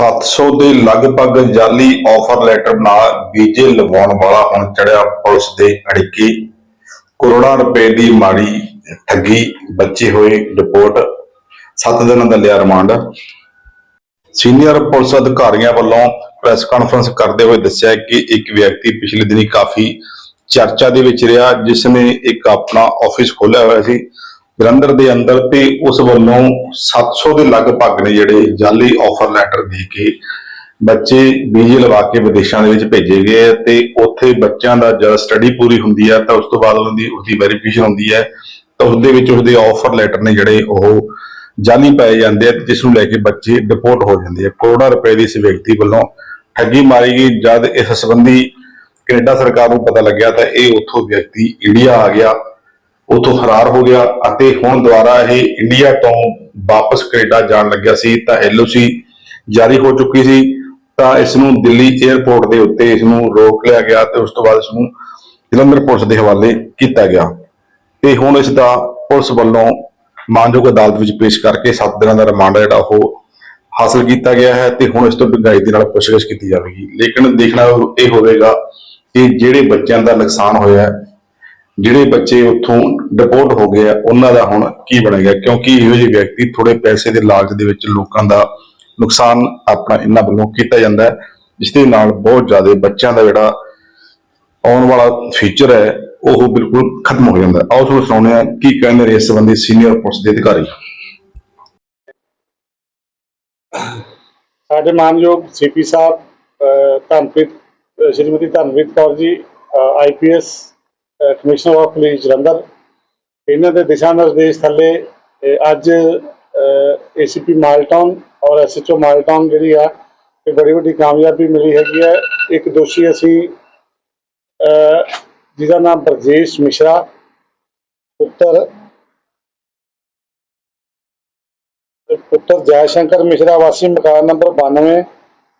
700 ਦੇ ਲਗਭਗ ਜਾਲੀ ਆਫਰ ਲੈਟਰ ਨਾਲ ਵੀਜ਼ੇ ਲਵਾਉਣ ਵਾਲਾ ਹੁਣ ਚੜਿਆ ਪੁਲਿਸ ਦੇ ਅੜਿੱਕੇ। ਕਰੋੜਾਂ ਰੁਪਏ ਦੀ ਮਾੜੀ ਠੱਗੀ, ਬੱਚੇ ਹੋਏ, ਰਿਪੋਰਟ 7 ਦਿਨਾਂ ਦਾ ਲਿਆ ਰਿਮਾਂਡ। ਸੀਨੀਅਰ ਪੁਲਿਸ ਅਧਿਕਾਰੀਆਂ ਵੱਲੋਂ ਪ੍ਰੈਸ ਕਾਨਫਰੰਸ ਕਰਦੇ ਹੋਏ ਦੱਸਿਆ ਕਿ ਇੱਕ ਵਿਅਕਤੀ ਪਿਛਲੇ ਦਿਨੀ ਕਾਫੀ ਚਰਚਾ ਦੇ ਵਿੱਚ ਰਿਹਾ, ਜਿਸ ਨੇ ਇੱਕ ਆਪਣਾ ਆਫਿਸ ਖੋਲ੍ਹਿਆ ਹੋਇਆ ਸੀ। ਜਲੰਧਰ ਦੇ ਅੰਦਰ ਤੇ ਉਸ ਵੱਲੋਂ 700 ਦੇ ਲਗਭਗ ਨੇ ਜਿਹੜੇ ਜਾਲੀ ਆਫਰ ਲੈਟਰ ਦੇ ਕੇ ਬੱਚੇ ਵੀਜ਼ੇ ਲਵਾ ਕੇ ਵਿਦੇਸ਼ਾਂ ਦੇ ਵਿੱਚ ਭੇਜੇ ਗਏ ਆ ਤੇ ਉੱਥੇ ਬੱਚਿਆਂ ਦਾ ਜਦ ਸਟੱਡੀ ਪੂਰੀ ਹੁੰਦੀ ਹੈ ਤਾਂ ਉਸ ਤੋਂ ਬਾਅਦ ਉਹਨਾਂ ਦੀ ਉਸਦੀ ਵੈਰੀਫਿਕੇਸ਼ਨ ਹੁੰਦੀ ਹੈ ਤਾਂ ਉਸ ਦੇ ਵਿੱਚ ਉਸਦੇ ਆਫਰ ਲੈਟਰ ਨੇ ਜਿਹੜੇ ਉਹ ਜਾਲੀ ਪਾਏ ਜਾਂਦੇ ਆ ਤੇ ਜਿਸ ਨੂੰ ਲੈ ਕੇ ਬੱਚੇ ਡਿਪੋਰਟ ਹੋ ਜਾਂਦੇ ਆ। ਕਰੋੜਾਂ ਰੁਪਏ ਦੀ ਇਸ ਵਿਅਕਤੀ ਵੱਲੋਂ ਠੱਗੀ ਮਾਰੀ ਗਈ। ਜਦ ਇਸ ਸੰਬੰਧੀ ਕੈਨੇਡਾ ਸਰਕਾਰ ਨੂੰ ਪਤਾ ਲੱਗਿਆ ਤਾਂ ਇਹ ਉੱਥੋਂ ਵਿਅਕਤੀ ਇੰਡੀਆ ਆ ਗਿਆ। ਉਥੋਂ ਫਰਾਰ ਹੋ ਗਿਆ ਅਤੇ ਹੁਣ ਦੁਬਾਰਾ ਇਹ ਇੰਡੀਆ ਤੋਂ ਵਾਪਸ ਕੈਨੇਡਾ ਜਾਣ ਲੱਗਿਆ ਸੀ, ਤਾਂ ਐਲਓਸੀ ਜਾਰੀ ਹੋ ਚੁੱਕੀ ਸੀ, ਤਾਂ ਇਸ ਨੂੰ ਦਿੱਲੀ 에ਅਰਪੋਰਟ ਦੇ ਉੱਤੇ ਇਸ ਨੂੰ ਰੋਕ ਲਿਆ ਗਿਆ ਤੇ ਉਸ ਤੋਂ ਬਾਅਦ ਇਸ ਨੂੰ ਜਲੰਧਰ ਪੁਲਿਸ ਦੇ ਹਵਾਲੇ ਕੀਤਾ ਗਿਆ। ਤੇ ਹੁਣ ਇਸ ਦਾ ਪੁਲਿਸ ਵੱਲੋਂ ਮਾਨਯੋਗ ਅਦਾਲਤ ਵਿੱਚ ਪੇਸ਼ ਕਰਕੇ 7 ਦਿਨਾਂ ਦਾ ਰਿਮਾਂਡ ਜਿਹੜਾ ਉਹ ਹਾਸਲ ਕੀਤਾ ਗਿਆ ਹੈ ਤੇ ਹੁਣ ਇਸ ਤੋਂ ਡੂੰਘਾਈ ਦੇ ਨਾਲ ਪੁੱਛਗਿੱਛ ਕੀਤੀ ਜਾਵੇਗੀ। ਲੇਕਿਨ ਦੇਖਣਾ ਇਹ ਹੋਵੇਗਾ ਕਿ ਜਿਹੜੇ ਬੱਚਿਆਂ ਦਾ ਨੁਕਸਾਨ ਹੋਇਆ ਹੈ ਜਿਹੜੇ ਬੱਚੇ ਉੱਥੋਂ ਡਿਪੋਰਟ ਹੋ ਗਏ ਆ ਉਹਨਾਂ ਦਾ ਹੁਣ ਕੀ ਬਣੇਗਾ? ਕਿਉਂਕਿ ਇਹੋ ਜਿਹੇ ਵਿਅਕਤੀ ਥੋੜੇ ਪੈਸੇ ਦੇ ਲਾਲਚ ਦੇ ਵਿੱਚ ਲੋਕਾਂ ਦਾ ਨੁਕਸਾਨ ਆਪਣਾ ਇਹਨਾਂ ਵੱਲੋਂ ਕੀਤਾ ਜਾਂਦਾ ਹੈ ਜਿਸ ਦੇ ਨਾਲ ਬਹੁਤ ਜ਼ਿਆਦਾ ਬੱਚਿਆਂ ਦਾ ਜਿਹੜਾ ਆਉਣ ਵਾਲਾ ਫਿਊਚਰ ਹੈ ਉਹ ਬਿਲਕੁਲ ਖਤਮ ਹੋ ਜਾਂਦਾ ਆਓ ਤੁਹਾਨੂੰ ਸੁਣਾਉਂਦੇ ਹਾਂ ਕੀ ਕਹਿੰਦੇ ਨੇ ਇਸ ਸੰਬੰਧੀ ਸੀਨੀਅਰ ਪੁਲਿਸ ਦੇ ਅਧਿਕਾਰੀ। ਸਾਡੇ ਮਾਨਯੋਗ ਸੀਪੀ ਸਾਹਿਬ ਅਹ, Dhanpreet Shrimati Dhanpreet Kaur ji IPS commissioner of police Jalandhar ਇਹਨਾਂ ਦੇ ਦਿਸ਼ਾ ਨਿਰਦੇਸ਼ ਥੱਲੇ ਅਹ, ਅੱਜ ਏਸੀਪੀ ਮਾਲਟਾਊਨ ਔਰ ਐਸਐਚਓ ਮਾਲਟਾਊਨ ਜਿਹੜੀ ਆ ਇਹ ਬੜੀ ਵੱਡੀ ਕਾਮਯਾਬੀ ਮਿਲੀ ਹੈਗੀ ਹੈ। ਇੱਕ ਦੋਸ਼ੀ ਅਸੀਂ ਜਿਹਦਾ ਨਾਮ ਬਰਜੇਸ਼ ਮਿਸ਼ਰਾ ਪੁੱਤਰ ਪੁੱਤਰ ਜੈ ਸ਼ੰਕਰ ਮਿਸ਼ਰਾ ਵਾਸੀ ਮਕਾਨ ਨੰਬਰ 92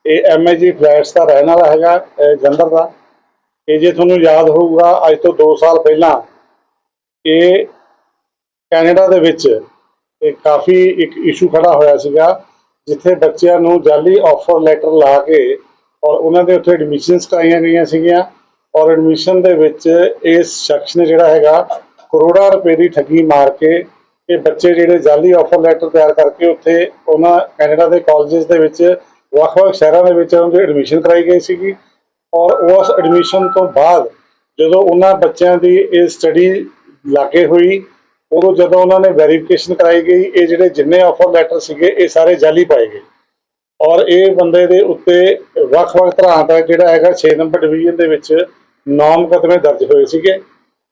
ਇਹ ਐਮਏਜੀ ਫਲੈਟਸ ਦਾ ਰਹਿਣ ਵਾਲਾ ਹੈਗਾ ਅਹ ਜਲੰਧਰ ਦਾ। ਇਹ ਜੇ ਤੁਹਾਨੂੰ ਯਾਦ ਹੋਊਗਾ, ਅੱਜ ਤੋਂ 2 ਸਾਲ ਪਹਿਲਾਂ ਇਹ ਕੈਨੇਡਾ ਦੇ ਵਿੱਚ ਇਹ ਕਾਫੀ ਇੱਕ ਇਸ਼ੂ ਖੜਾ ਹੋਇਆ ਸੀਗਾ, ਜਿੱਥੇ ਬੱਚਿਆਂ ਨੂੰ ਜਾਲੀ ਆਫਰ ਲੈਟਰ ਲਾ ਕੇ ਔਰ ਉਹਨਾਂ ਦੇ ਉੱਥੇ ਐਡਮਿਸ਼ਨਸ ਕਰਾਈਆਂ ਗਈਆਂ ਸੀਗੀਆਂ ਔਰ ਐਡਮਿਸ਼ਨ ਦੇ ਵਿੱਚ ਇਸ ਸ਼ਖਸ ਨੇ ਜਿਹੜਾ ਹੈਗਾ, ਕਰੋੜਾਂ ਰੁਪਏ ਦੀ ਠੱਗੀ ਮਾਰ ਕੇ ਇਹ ਬੱਚੇ ਜਿਹੜੇ ਜਾਲੀ ਆਫਰ ਲੈਟਰ ਤਿਆਰ ਕਰਕੇ ਉੱਥੇ ਉਹਨਾਂ ਕੈਨੇਡਾ ਦੇ ਕਾਲਜਸ ਦੇ ਵਿੱਚ ਵੱਖ-ਵੱਖ ਸ਼ਹਿਰਾਂ ਦੇ ਵਿੱਚ ਉਹਨਾਂ ਦੀ ਐਡਮਿਸ਼ਨ ਕਰਾਈ ਗਈ ਸੀਗੀ। ਔਰ ਉਸ ਐਡਮਿਸ਼ਨ ਤੋਂ ਬਾਅਦ ਜਦੋਂ ਉਹਨਾਂ ਬੱਚਿਆਂ ਦੀ ਇਹ ਸਟੱਡੀ ਲਾਗੇ ਹੋਈ, ਉਦੋਂ ਜਦੋਂ ਉਹਨਾਂ ਨੇ ਵੈਰੀਫਿਕੇਸ਼ਨ ਕਰਾਈ ਗਈ, ਇਹ ਜਿਹੜੇ ਜਿੰਨੇ ਆਫਰ ਲੈਟਰ ਸੀਗੇ, ਇਹ ਸਾਰੇ ਜਾਲੀ ਪਾਏ ਗਏ। ਔਰ ਇਹ ਬੰਦੇ ਦੇ ਉੱਤੇ ਵੱਖ-ਵੱਖ ਤਰ੍ਹਾਂ ਦਾ ਜਿਹੜਾ ਹੈਗਾ 6 ਨੰਬਰ ਡਿਵੀਜ਼ਨ ਦੇ ਵਿੱਚ ਨੌ ਮੁਕੱਦਮੇ ਦਰਜ ਹੋਏ ਸੀਗੇ।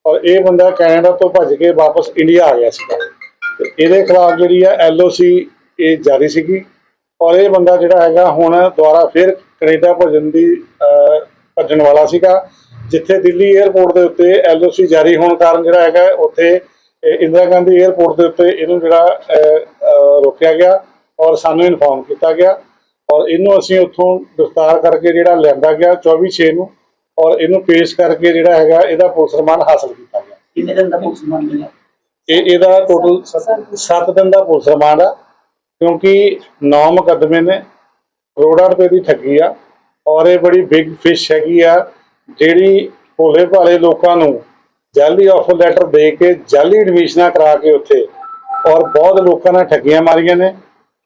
ਔਰ ਇਹ ਬੰਦਾ ਕੈਨੇਡਾ ਤੋਂ ਭੱਜ ਕੇ ਵਾਪਸ ਇੰਡੀਆ ਆ ਗਿਆ ਸੀਗਾ। ਤੇ ਇਹਦੇ ਖਿਲਾਫ ਜਿਹੜੀ ਆ ਐਲਓਸੀ ਇਹ ਜਾਰੀ ਸੀਗੀ। ਔਰ ਇਹ ਬੰਦਾ ਜਿਹੜਾ ਹੈਗਾ ਹੁਣ ਦੁਬਾਰਾ ਫਿਰ ਕੈਨੇਡਾ ਭੱਜਣ ਦੀ ਭੱਜਣ ਵਾਲਾ ਸੀਗਾ ਜਿੱਥੇ ਦਿੱਲੀ 에ਅਰਪੋਰਟ ਦੇ ਉੱਤੇ ਐਲਓਸੀ ਜਾਰੀ ਹੋਣ ਕਾਰਨ ਜਿਹੜਾ ਹੈਗਾ ਉੱਥੇ ਇੰਦਰਾ ਗਾਂਧੀ 에ਅਰਪੋਰਟ ਦੇ ਉੱਤੇ ਇਹਨੂੰ ਜਿਹੜਾ ਰੋਕਿਆ ਗਿਆ ਔਰ ਸਾਨੂੰ ਇਨਫੋਰਮ ਕੀਤਾ ਗਿਆ ਔਰ ਇਹਨੂੰ ਅਸੀਂ ਉੱਥੋਂ ਗ੍ਰਿਫਤਾਰ ਕਰਕੇ ਜਿਹੜਾ ਲਿਆਂਦਾ ਗਿਆ 24 ਛੇ ਨੂੰ ਔਰ ਇਹਨੂੰ ਪੇਸ਼ ਕਰਕੇ ਜਿਹੜਾ ਹੈਗਾ ਇਹਦਾ ਪੁਲਿਸ ਰਿਮਾਂਡ ਹਾਸਲ ਕੀਤਾ ਗਿਆ। ਕਿੰਨੇ ਦਿਨ ਦਾ ਪੁਲਿਸ ਰਿਮਾਂਡ ਮਿਲਿਆ? ਇਹ ਇਹਦਾ ਟੋਟਲ 7 ਦਿਨ ਦਾ। ਪੁਲਿਸ ਰਿਮਾਂਡ ਆ ਕਿਉਂਕਿ 9 ਮੁਕੱਦਮੇ ਨੇ ਕਰੋੜਾਂ ਰੁਪਏ ਦੀ ਠੱਗੀ ਆ। ਔਰ ਇਹ ਬੜੀ ਬਿਗ ਫਿਸ਼ ਹੈਗੀ ਆ, ਜਿਹੜੀ ਭੋਲੇ ਭਾਲੇ ਲੋਕਾਂ ਨੂੰ ਜਾਲੀ ਆਫਰ ਲੈਟਰ ਦੇ ਕੇ ਜਾਲੀ ਐਡਮਿਸ਼ਨਾਂ ਕਰਾ ਕੇ ਉੱਥੇ ਔਰ ਬਹੁਤ ਲੋਕਾਂ ਨਾਲ ਠੱਗੀਆਂ ਮਾਰੀਆਂ ਨੇ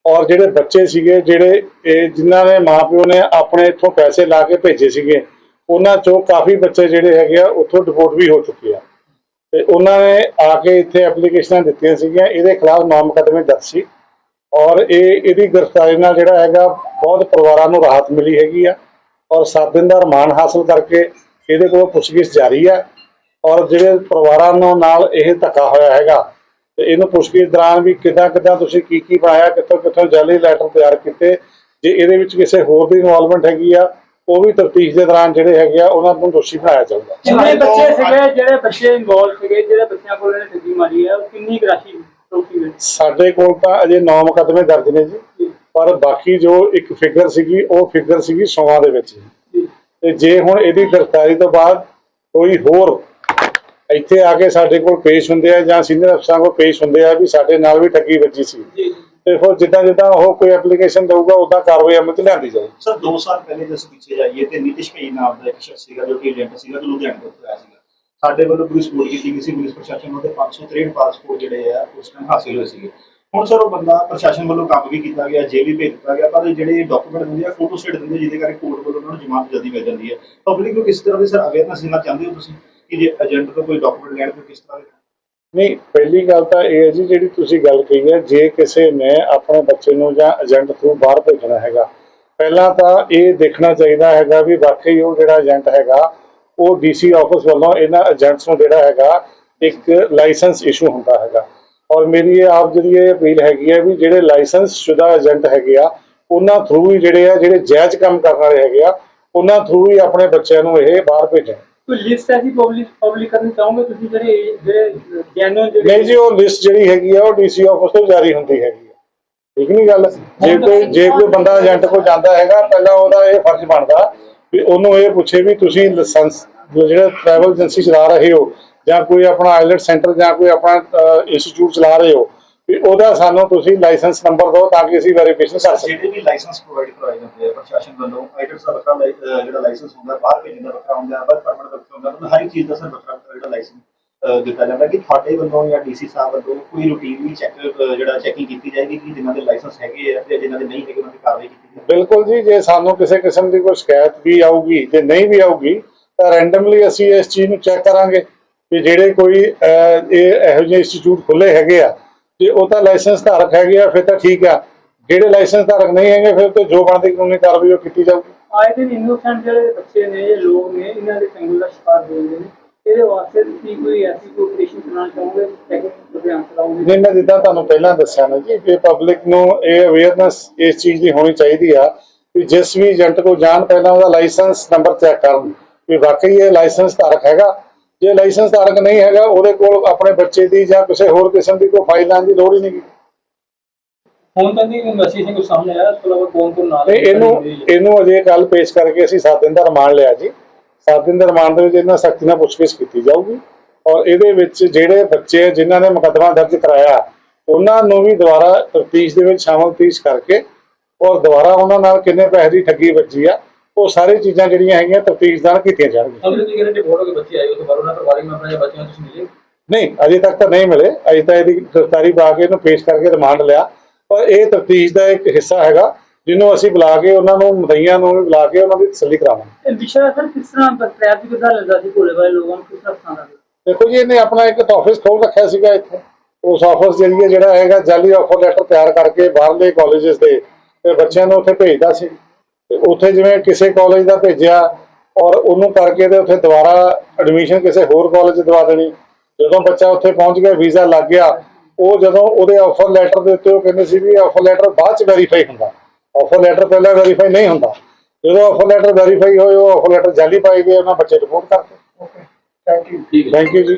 ਔਰ ਜਿਹੜੇ ਬੱਚੇ ਸੀਗੇ, ਜਿਹੜੇ ਇਹ ਜਿਨ੍ਹਾਂ ਨੇ ਮਾਪਿਓ ਨੇ ਆਪਣੇ ਇੱਥੋਂ ਪੈਸੇ ਲਾ ਕੇ ਭੇਜੇ ਸੀਗੇ, ਉਹਨਾਂ ਚੋਂ ਕਾਫੀ ਬੱਚੇ ਜਿਹੜੇ ਹੈਗੇ ਆ, ਉੱਥੋਂ ਡਿਪੋਰਟ ਵੀ ਹੋ ਚੁੱਕੇ ਆ। ਤੇ ਉਹਨਾਂ ਨੇ ਆ ਕੇ ਇੱਥੇ ਐਪਲੀਕੇਸ਼ਨਾਂ ਦਿੱਤੀਆਂ ਸੀਗੀਆਂ, ਇਹਦੇ ਖਿਲਾਫ ਨਾਮ ਮੁਕੱਦਮੇ ਦਰਜ ਸੀ। ਔਰ ਇਹ, ਇਹਦੀ ਗ੍ਰਿਫਤਾਰੀ ਨਾਲ ਜਿਹੜਾ ਹੈਗਾ, ਬਹੁਤ ਪਰਿਵਾਰਾਂ ਨੂੰ ਰਾਹਤ ਮਿਲੀ ਹੈਗੀ ਆ। ਔਰ 7 ਦਿਨ ਦਾ ਰਿਮਾਂਡ ਹਾਸਲ ਕਰਕੇ ਇਹਦੇ ਕੋਲ ਪੁੱਛਗਿੱਛ ਜਾਰੀ ਆ ਔਰ ਜਿਹੜੇ ਪਰਿਵਾਰਾਂ ਨੂੰ ਨਾਲ ਇਹ ਧੱਕਾ ਹੋਇਆ ਹੈਗਾ ਤੇ ਇਹਨੂੰ ਪੁੱਛਗਿੱਛ ਦੌਰਾਨ ਵੀ ਕਿੱਦਾਂ ਕਿੱਦਾਂ ਤੁਸੀਂ ਕੀ ਕੀ ਪਾਇਆ ਕਿੱਥੋਂ ਕਿੱਥੋਂ ਜਾਲੀ ਲੈਟਰ ਤਿਆਰ ਕੀਤੇ ਜੇ ਇਹਦੇ ਵਿੱਚ ਕਿਸੇ ਹੋਰ ਦੀ ਇਨਵੋਲਵਮੈਂਟ ਹੈਗੀ ਆ ਉਹ ਵੀ ਤਫਤੀਸ਼ ਦੇ ਦੌਰਾਨ ਜਿਹੜੇ ਹੈਗੇ ਆ ਉਹਨਾਂ ਨੂੰ ਦੋਸ਼ੀ ਬਣਾਇਆ ਜਾਊਗਾ। ਜਿੰਨੇ ਬੱਚੇ ਸੀਗੇ ਜਿਹੜੇ ਬੱਚੇ ਇਨਵੋਲਵ ਸੀਗੇ ਜਿਹੜੇ ਬੱਚਿਆਂ ਕੋਲ ਇਹਨੇ ਠੱਗੀ ਮਾਰੀ ਹੈ ਉਹ ਕਿੰਨੀ ਰਾਸ਼ੀ ਵਿੱਚ ਸਾਡੇ ਕੋਲ ਤਾਂ ਅਜੇ 9 ਮੁਕੱਦਮੇ ਦਰਜ ਨੇ ਜੀ। ਪਰ ਬਾਕੀ ਜੋ ਇੱਕ ਫਿਗਰ ਸੀਗੀ ਉਹ ਫਿਗਰ ਸੀਗੀ ਸੋਆਂ ਦੇ ਵਿੱਚ। ਤੇ ਜੇ ਹੁਣ ਇਹਦੀ ਗ੍ਰਿਫਤਾਰੀ ਤੋਂ ਬਾਅਦ ਕੋਈ ਹੋਰ ਇੱਥੇ ਆ ਕੇ ਸਾਡੇ ਕੋਲ ਪੇਸ਼ ਹੁੰਦੇ ਆ ਜਾਂ ਸੀਨੀਅਰ ਅਫਸਰਾਂ ਕੋਲ ਪੇਸ਼ ਹੁੰਦੇ ਆ ਵੀ ਸਾਡੇ ਨਾਲ ਵੀ ਠੱਗੀ ਵੱਜੀ ਸੀ। ਤੇ ਫਿਰ ਜਿੱਦਾਂ ਜਿੱਦਾਂ ਉਹ ਕੋਈ ਐਪਲੀਕੇਸ਼ਨ ਦਊਗਾ ਉਦਾਂ ਕਾਰਵਾਈ ਅਮਲ 'ਚ ਲਿਆਂਦੀ ਜਾਏਗੀ ਸਰ 2 ਸਾਲ ਪਹਿਲੇ ਜੇ ਅਸੀਂ ਪਿੱਛੇ ਜਾਈਏ ਤੇ ਨਿਤਿਸ਼ ਭਈ ਨਾਮ ਦਾ ਇੱਕ ਸ਼ਖਸ ਸੀਗਾ ਜੋ ਕਿ ਏਜੰਟ ਸੀਗਾ ਜੋ ਲੁਧਿਆਣੇ ਤੋਂ ਆਇਆ ਸੀਗਾ। ਸਾਡੇ ਵੱਲੋਂ ਪੁਲਿਸ ਰਿਪੋਰਟ ਕੀਤੀ ਗਈ ਸੀ ਪੁਲਿਸ ਪ੍ਰਸ਼ਾਸਨ ਨੂੰ ਤੇ 563 ਪਾਸਪੋਰਟ ਜਿਹੜੇ ਆ ਉਸ ਟਾਈਮ ਹਾਸਿਲ ਹੋਏ ਸੀਗੇ। ਹੁਣ ਸਰ ਉਹ ਬੰਦਾ ਪ੍ਰਸ਼ਾਸਨ ਵੱਲੋਂ ਕੰਮ ਵੀ ਕੀਤਾ ਗਿਆ, ਜੇਲ੍ਹ ਵੀ ਭੇਜ ਦਿੱਤਾ ਗਿਆ, ਪਰ ਜਿਹੜੇ ਡਾਕੂਮੈਂਟ ਦਿੰਦੇ ਆ ਫੋਟੋ ਸਟੇਟ ਦਿੰਦੇ ਜਿਹਦੇ ਕਰਕੇ ਕੋਰਟ ਵੱਲੋਂ ਉਹਨਾਂ ਨੂੰ ਜ਼ਮਾਨਤ ਜਲਦੀ ਮਿਲ ਜਾਂਦੀ ਹੈ। ਪਬਲਿਕ ਨੂੰ ਕਿਸ ਤਰ੍ਹਾਂ ਦੀ ਸਰ ਅਵੇਅਰਨੈਸ ਦੇਣਾ ਚਾਹੁੰਦੇ ਹੋ ਤੁਸੀਂ ਕਿ ਜੇ ਏਜੰਟ ਤੋਂ ਕੋਈ ਡਾਕੂਮੈਂਟ ਲੈਣ ਤੋਂ ਕਿਸ ਤਰ੍ਹਾਂ ਦੇ? ਨਹੀਂ, ਪਹਿਲੀ ਗੱਲ ਤਾਂ ਇਹ ਹੈ ਜੀ, ਜਿਹੜੀ ਤੁਸੀਂ ਗੱਲ ਕਹੀ ਹੈ, ਜੇ ਕਿਸੇ ਨੇ ਆਪਣੇ ਬੱਚੇ ਨੂੰ ਜਾਂ ਏਜੰਟ ਥਰੂ ਬਾਹਰ ਭੇਜਣਾ ਹੈਗਾ, ਪਹਿਲਾਂ ਤਾਂ ਇਹ ਦੇਖਣਾ ਚਾਹੀਦਾ ਹੈਗਾ ਵੀ ਵਾਕਈ ਉਹ ਜਿਹੜਾ ਏਜੰਟ ਹੈਗਾ, ਉਹ ਡੀਸੀ ਆਫਿਸ ਵੱਲੋਂ ਇਹਨਾਂ ਏਜੰਟਸ ਨੂੰ ਜਿਹੜਾ ਹੈਗਾ, ਇੱਕ ਲਾਇਸੈਂਸ ਇਸ਼ੂ ਹੁੰਦਾ ਹੈਗਾ। ਔਰ ਮੇਰੀ ਇਹ ਆਪ ਜਿਹੜੀ ਇਹ ਅਪੀਲ ਹੈਗੀ ਹੈ ਵੀ ਜਿਹੜੇ ਲਾਇਸੈਂਸ ਸ਼ੁਦਾ ਏਜੰਟ ਹੈਗੇ ਆ ਉਹਨਾਂ ਥਰੂ ਹੀ ਜਿਹੜੇ ਆ ਜਿਹੜੇ ਜਾਇਜ਼ ਕੰਮ ਕਰਨ ਵਾਲੇ ਹੈਗੇ ਆ ਉਹਨਾਂ ਥਰੂ ਹੀ ਆਪਣੇ ਬੱਚਿਆਂ ਨੂੰ ਇਹ ਬਾਹਰ ਭੇਜਣ। ਕੋਈ ਲਿਸਟ ਐਸੀ ਪਬਲਿਕ ਪਬਲਿਕ ਕਰਨੀ ਚਾਹੋਗੇ ਤੁਸੀਂ ਜਿਹੜੇ ਜਿਹੜੇ ਜੈਨੂਅਨ ਜਿਹੜੇ ਨਹੀਂ ਜੀ ਉਹ ਲਿਸਟ ਜਿਹੜੀ ਹੈਗੀ ਆ ਉਹ ਡੀਸੀ ਆਫਿਸ ਤੋਂ ਜਾਰੀ ਹੁੰਦੀ ਹੈਗੀ ਆ। ਠੀਕ ਨਹੀਂ ਗੱਲ? ਜੇ ਕੋਈ ਜੇ ਕੋਈ ਬੰਦਾ ਏਜੰਟ ਕੋਲ ਜਾਂਦਾ ਹੈਗਾ ਪਹਿਲਾਂ ਉਹਦਾ ਇਹ ਫਰਜ਼ ਬਣਦਾ ਵੀ ਉਹਨੂੰ ਇਹ ਪੁੱਛੇ ਵੀ ਤੁਸੀਂ ਲਾਇਸੈਂਸ ਜਿਹੜਾ ਟਰੈਵਲ ਏਜੰਸੀ ਚਲਾ ਰਹੇ ਹੋ ਜਾਂ ਕੋਈ ਆਪਣਾ ਆਈਲੈਟ ਸੈਂਟਰ ਜਾਂ ਕੋਈ ਆਪਣਾ ਇੰਸਟੀਚਿਊਟ ਚਲਾ ਰਹੇ ਹੋ ਵੀ ਉਹਦਾ ਸਾਨੂੰ ਤੁਸੀਂ ਲਾਇਸੈਂਸ ਨੰਬਰ ਦਿਓ ਤਾਂ ਕਿ ਅਸੀਂ ਵੈਰੀਫਿਕੇਸ਼ਨ ਕਰ ਸਕੀਏ। ਜਿਹੜੇ ਵੀ ਲਾਇਸੈਂਸ ਪ੍ਰੋਵਾਈਡ ਕਰਵਾਏ ਜਾਂਦੇ ਆ ਪ੍ਰਸ਼ਾਸਨ ਵੱਲੋਂ ਆਈਟਸ ਦਾ ਵੱਖਰਾ ਜਿਹੜਾ ਲਾਇਸੈਂਸ ਹੁੰਦਾ ਬਾਹਰ ਭੇਜਣ ਦਾ ਵੱਖਰਾ ਹੁੰਦਾ ਵਰਕ ਪਰਮਿਟ ਦਾ ਵੱਖਰਾ ਹੁੰਦਾ ਹਰ ਇੱਕ ਚੀਜ਼ ਦਾ ਸਰ ਵੱਖਰਾ ਜਿਹੜਾ ਲਾਇਸੈਂਸ ਦਿੱਤਾ ਜਾਂਦਾ ਕਿ ਤੁਹਾਡੇ ਵੱਲੋਂ ਜਾਂ ਡੀਸੀ ਸਾਹਿਬ ਵੱਲੋਂ ਕੋਈ ਰੂਟੀਨਲੀ ਚੈੱਕ ਜਿਹੜਾ ਚੈਕਿੰਗ ਕੀਤੀ ਜਾਏਗੀ ਕਿ ਜਿਨ੍ਹਾਂ ਦੇ ਲਾਇਸੈਂਸ ਹੈਗੇ ਆ ਤੇ ਜਿਨ੍ਹਾਂ ਦੇ ਨਹੀਂ ਹੈਗੇ ਉਹਨਾਂ ਦੀ ਕਾਰਵਾਈ ਕੀਤੀ ਜਾਏਗੀ? ਬਿਲਕੁਲ ਜੀ ਜੇ ਸਾਨੂੰ ਕਿਸੇ ਕਿਸਮ ਦੀ ਕੋਈ ਸ਼ਿਕਾਇਤ ਵੀ ਆਊਗੀ ਜੇ ਨਹੀਂ ਵੀ ਆਊਗੀ ਤਾਂ ਰੈਂਡਮਲੀ ਅਸੀਂ ਇਸ ਚੀਜ਼ ਨੂੰ ਚੈੱਕ ਕਰਾਂਗੇ। ਕਿ ਜਿਹੜੇ ਕੋਈ ਇਹ ਇਹੋ ਜਿਹੇ ਇੰਸਟੀਚਿਊਟ ਖੁੱਲੇ ਹੈਗੇ ਆ ਜੇ ਉਹ ਤਾਂ ਲਾਇਸੈਂਸ ਧਾਰਕ ਹੈਗੇ ਆ ਫਿਰ ਤਾਂ ਠੀਕ ਆ। ਜਿਹੜੇ ਲਾਇਸੈਂਸ ਧਾਰਕ ਨਹੀਂ ਹੈਗੇ ਫਿਰ ਤੇ ਜੋ ਬਣਦੀ ਕਾਨੂੰਨੀ ਕਾਰਵਾਈ ਉਹ ਕੀਤੀ ਜਾਊਗੀ। ਆਏ ਦਿਨ ਇਨੋਸੈਂਟ ਜਿਹੜੇ ਬੱਚੇ ਨੇ ਇਹ ਲੋਕ ਨੇ ਇਹਨਾਂ ਦੇ ਚੰਗਲ ਦਾ ਸ਼ਿਕਾਰ ਹੋ ਜਾਂਦੇ ਨੇ। ਇਹਦੇ ਵਾਸਤੇ ਤੁਸੀਂ ਕੋਈ ਐਸੀ ਆਪਰੇਸ਼ਨ ਚਲਾਉਣਾ ਚਾਹੋਗੇ ਚੈਕਿੰਗ ਅਭਿਆਨ ਨਹੀਂ ਮੈਂ ਜਿੱਦਾਂ ਤੁਹਾਨੂੰ ਪਹਿਲਾਂ ਦੱਸਿਆ ਨਾ ਜੀ ਕਿ ਪਬਲਿਕ ਨੂੰ ਇਹ ਅਵੇਅਰਨੈਸ ਇਸ ਚੀਜ਼ ਦੀ ਹੋਣੀ ਚਾਹੀਦੀ ਆ ਕਿ ਜਿਸ ਵੀ ਏਜੰਟ ਕੋਲ ਜਾਣ ਪਹਿਲਾਂ ਉਹਦਾ ਲਾਇਸੈਂਸ ਨੰਬਰ ਚੈੱਕ ਕਰਨ। ਕਿ ਵਾਕਈ ਇਹ ਲਾਇਸੈਂਸ ਧਾਰਕ ਹੈਗਾ ਜੇ ਲਾਇਸੈਂਸ ਧਾਰਕ ਨਹੀਂ ਹੈਗਾ ਉਹਦੇ ਕੋਲ ਆਪਣੇ ਬੱਚੇ ਦੀ ਜਾਂ ਕਿਸੇ ਹੋਰ ਕਿਸਮ ਦੀ ਕੋਈ ਫਾਈਲ ਲੈਣ ਦੀ ਲੋੜ ਹੀ ਨਹੀਂ ਹੁਣ ਤੱਕ ਦੀ ਇਨਵੈਸਟੀਗੇਸ਼ਨ ਕੋਈ ਸਾਹਮਣੇ ਆਇਆ ਇਸ ਤੋਂ ਇਲਾਵਾ ਕੌਣ ਕੌਣ ਨਾਲ ਤੇ ਇਹਨੂੰ ਇਹਨੂੰ ਅਜੇ ਕੱਲ ਪੇਸ਼ ਕਰਕੇ ਅਸੀਂ 7 ਦਿਨ ਦਾ ਰਿਮਾਂਡ ਲਿਆ ਜੀ। 7 ਦਿਨ ਦੇ ਰਿਮਾਂਡ ਦੇ ਵਿੱਚ ਇਹਨਾਂ ਸਖਤੀ ਨਾਲ ਪੁੱਛਗਿੱਛ ਕੀਤੀ ਜਾਊਗੀ। ਔਰ ਇਹਦੇ ਵਿੱਚ ਜਿਹੜੇ ਬੱਚੇ ਜਿਨ੍ਹਾਂ ਨੇ ਮੁਕੱਦਮਾ ਦਰਜ ਕਰਾਇਆ ਉਹਨਾਂ ਨੂੰ ਵੀ ਦੁਬਾਰਾ ਤਫਤੀਸ਼ ਦੇ ਵਿੱਚ ਸ਼ਾਮਲ ਤੀਸ਼ ਕਰਕੇ ਔਰ ਦੁਬਾਰਾ ਉਹਨਾਂ ਨਾਲ ਕਿੰਨੇ ਪੈਸੇ ਦੀ ਠੱਗੀ ਵੱਜੀ ਆ ਉਹ ਸਾਰੀ ਚੀਜ਼ਾਂ ਜਿਹੜੀਆਂ ਹੈਗੀਆਂ ਤਫਤੀਸ਼ ਨਾਲ ਕੀਤੀਆਂ ਜਾਣਗੀਆਂ। ਅਗਰ ਤੁਸੀਂ ਕਹਿੰਦੇ ਹੋ ਕੇ ਬੱਚੇ ਆਏ ਉਸ ਤੋਂ ਬਾਅਦ ਉਹਨਾਂ ਪਰਿਵਾਰਿਕ ਮੈਂਬਰਾਂ ਜਾਂ ਬੱਚਿਆਂ ਨੂੰ ਤੁਸੀਂ ਮਿਲੇ? ਨਹੀਂ ਅਜੇ ਤੱਕ ਤਾਂ ਨਹੀਂ ਮਿਲੇ। ਅਜੇ ਤਾਂ ਇਹਦੀ ਗ੍ਰਿਫਤਾਰੀ ਪਾ ਕੇ ਇਹਨੂੰ ਪੇਸ਼ ਕਰਕੇ ਰਿਮਾਂਡ ਲਿਆ। ਔਰ ਇਹ ਤਫਤੀਸ਼ ਦਾ ਇੱਕ ਹਿੱਸਾ ਹੈਗਾ ਜਿਹਨੂੰ ਅਸੀਂ ਬੁਲਾ ਕੇ ਉਹਨਾਂ ਨੂੰ ਮਦਈਆਂ ਨੂੰ ਵੀ ਬੁਲਾ ਕੇ ਉਹਨਾਂ ਦੀ ਤਸੱਲੀ ਕਰਾਵਾਂਗੇ। ਇਹ ਵਿਸ਼ਾ ਸਰ ਕਿਸ ਤਰ੍ਹਾਂ ਪ੍ਰੈਪ ਕਿਦਾਂ ਲੱਗਦਾ ਸੀ ਭੋਲੇ ਵਾਲੇ ਲੋਕਾਂ ਨੂੰ ਕਿਸ ਤਰ੍ਹਾਂ ਪਸੰਦ ਦੇਖੋ ਜੀ ਇਹਨੇ ਆਪਣਾ ਇੱਕ ਆਫਿਸ ਖੋਲ ਰੱਖਿਆ ਸੀਗਾ ਇੱਥੇ। ਉਸ ਆਫਿਸ ਜਰੀਏ ਜਿਹੜਾ ਹੈਗਾ ਜਾਲੀ ਆਫਰ ਲੈਟਰ ਤਿਆਰ ਕਰਕੇ ਬਾਹਰਲੇ ਕਾਲਜਸ ਦੇ ਤੇ ਬੱਚਿਆਂ ਨੂੰ ਉੱਥੇ ਭੇਜਦਾ ਸੀ। ਤੇ ਉੱਥੇ ਜਿਵੇਂ ਕਿਸੇ ਕਾਲਜ ਦਾ ਭੇਜਿਆ ਔਰ ਉਹਨੂੰ ਕਰਕੇ ਤੇ ਉੱਥੇ ਦੁਬਾਰਾ ਐਡਮਿਸ਼ਨ ਕਿਸੇ ਹੋਰ ਕਾਲਜ ਦਵਾ ਦੇਣੀ। ਜਦੋਂ ਬੱਚਾ ਉੱਥੇ ਪਹੁੰਚ ਗਿਆ ਵੀਜ਼ਾ ਲੱਗ ਗਿਆ ਉਹ ਜਦੋਂ ਉਹਦੇ ਆਫਰ ਲੈਟਰ ਦੇ ਉੱਤੇ ਉਹ ਕਹਿੰਦੇ ਸੀ ਵੀ ਆਫਰ ਲੈਟਰ ਬਾਅਦ ਚ ਵੈਰੀਫਾਈ ਹੁੰਦਾ। ਆਫਰ ਲੈਟਰ ਪਹਿਲਾਂ ਵੈਰੀਫਾਈ ਨਹੀਂ ਹੁੰਦਾ। ਜਦੋਂ ਆਫਰ ਲੈਟਰ ਵੈਰੀਫਾਈ ਹੋਏ ਉਹ ਆਫਰ ਲੈਟਰ ਜਾਲੀ ਪਾਈ ਗਏ ਉਹਨਾਂ ਬੱਚੇ ਰਿਪੋਰਟ ਕਰਤੇ ਠੀਕ ਥੈਂਕ ਯੂ ਜੀ।